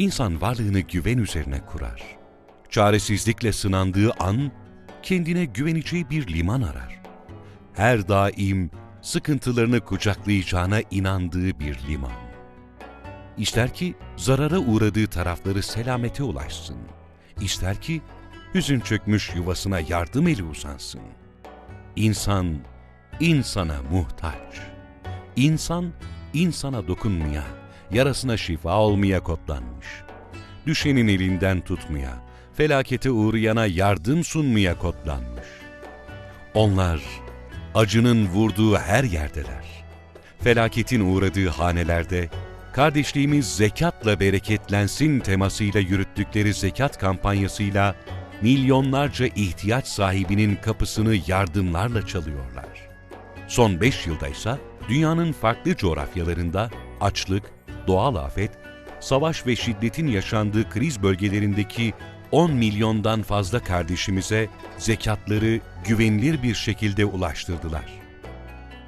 İnsan varlığını güven üzerine kurar. Çaresizlikle sınandığı an, kendine güveneceği bir liman arar. Her daim sıkıntılarını kucaklayacağına inandığı bir liman. İster ki zarara uğradığı tarafları selamete ulaşsın. İster ki hüzün çökmüş yuvasına yardım eli uzansın. İnsan, insana muhtaç. İnsan, insana dokunmaya, yarasına şifa olmaya kodlanmış. Düşenin elinden tutmaya, felakete uğrayana yardım sunmaya kodlanmış. Onlar, acının vurduğu her yerdeler. Felaketin uğradığı hanelerde, kardeşliğimiz zekatla bereketlensin temasıyla yürüttükleri zekat kampanyasıyla milyonlarca ihtiyaç sahibinin kapısını yardımlarla çalıyorlar. Son 5 yılda ise dünyanın farklı coğrafyalarında açlık, doğal afet, savaş ve şiddetin yaşandığı kriz bölgelerindeki 10 milyondan fazla kardeşimize zekatları güvenilir bir şekilde ulaştırdılar.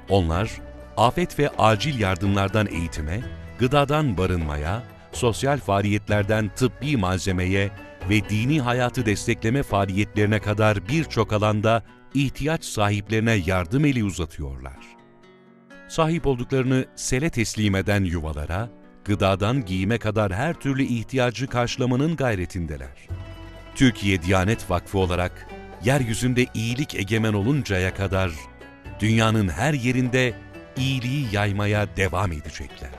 Onlar, afet ve acil yardımlardan eğitime, gıdadan barınmaya, sosyal faaliyetlerden tıbbi malzemeye ve dini hayatı destekleme faaliyetlerine kadar birçok alanda ihtiyaç sahiplerine yardım eli uzatıyorlar. Sahip olduklarını sele teslim eden yuvalara, gıdadan giyime kadar her türlü ihtiyacı karşılamanın gayretindeler. Türkiye Diyanet Vakfı olarak yeryüzünde iyilik egemen oluncaya kadar dünyanın her yerinde iyiliği yaymaya devam edecekler.